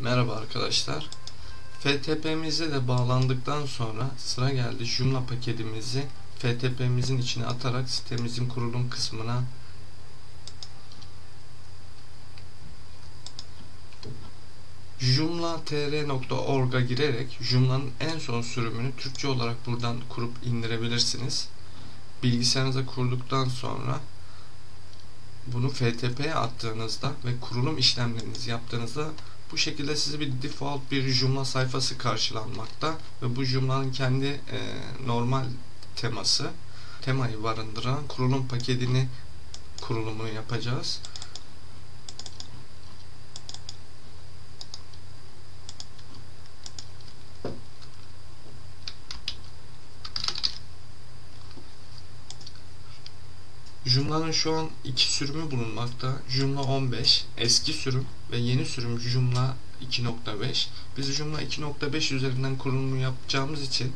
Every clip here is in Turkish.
Merhaba arkadaşlar. FTP'mize de bağlandıktan sonra sıra geldi Joomla paketimizi FTP'mizin içine atarak sitemizin kurulum kısmına joomla.tr.org'a girerek Joomla'nın en son sürümünü Türkçe olarak buradan kurup indirebilirsiniz. Bilgisayarınıza kurduktan sonra bunu FTP'ye attığınızda ve kurulum işlemlerinizi yaptığınızda bu şekilde size bir default bir Joomla sayfası karşılanmakta ve bu Joomla'nın kendi e, normal teması temayı barındıran kurulum paketini kurulumunu yapacağız. Joomla'nın şu an iki sürümü bulunmakta. Joomla 15 eski sürüm ve yeni sürüm Joomla 2.5. Biz Joomla 2.5 üzerinden kurulumu yapacağımız için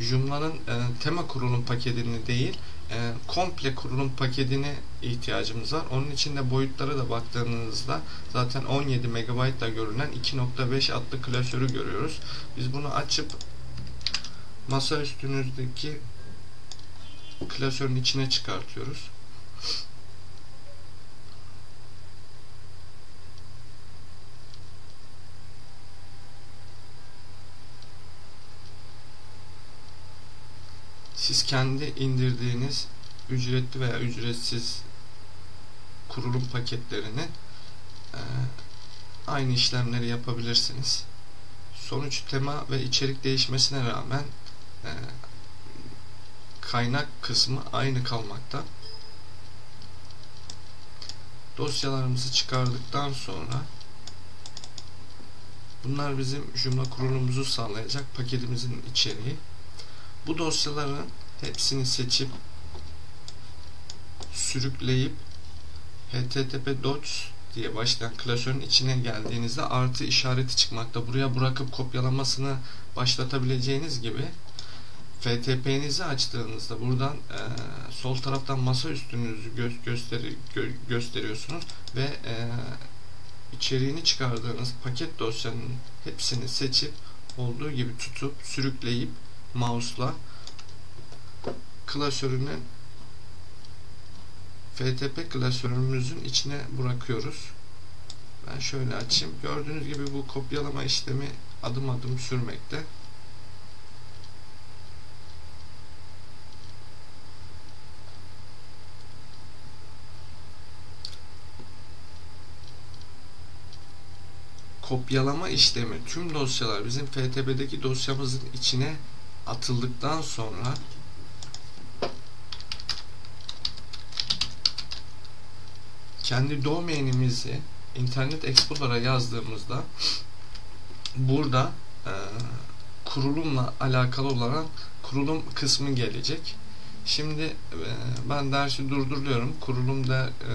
Joomla'nın e, tema kurulum paketini değil e, komple kurulum paketine ihtiyacımız var. Onun için de boyutlara da baktığınızda zaten 17 MB ile görünen 2.5 adlı klasörü görüyoruz. Biz bunu açıp masa üstünüzdeki klasörün içine çıkartıyoruz. Siz kendi indirdiğiniz ücretli veya ücretsiz kurulum paketlerini e, aynı işlemleri yapabilirsiniz. Sonuç tema ve içerik değişmesine rağmen e, kaynak kısmı aynı kalmakta. Dosyalarımızı çıkardıktan sonra bunlar bizim Joomla kurulumumuzu sağlayacak paketimizin içeriği. Bu dosyaların hepsini seçip sürükleyip http docs diye başlayan klasörün içine geldiğinizde artı işareti çıkmakta. Buraya bırakıp kopyalamasını başlatabileceğiniz gibi FTP'nizi açtığınızda buradan e, sol taraftan masa üstünüzü gö gösteri gö gösteriyorsunuz ve e, içeriğini çıkardığınız paket dosyanın hepsini seçip olduğu gibi tutup sürükleyip mouse'la klasörünün FTP klasörümüzün içine bırakıyoruz. Ben şöyle açayım. Gördüğünüz gibi bu kopyalama işlemi adım adım sürmekte. kopyalama işlemi tüm dosyalar bizim FTP'deki dosyamızın içine atıldıktan sonra kendi domainimizi Internet Explorer'a yazdığımızda burada e, kurulumla alakalı olan kurulum kısmı gelecek. Şimdi e, ben dersi durduruyorum. Kurulumda e,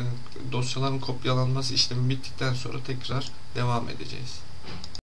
dosyaların kopyalanması işlemi bittikten sonra tekrar devam edeceğiz.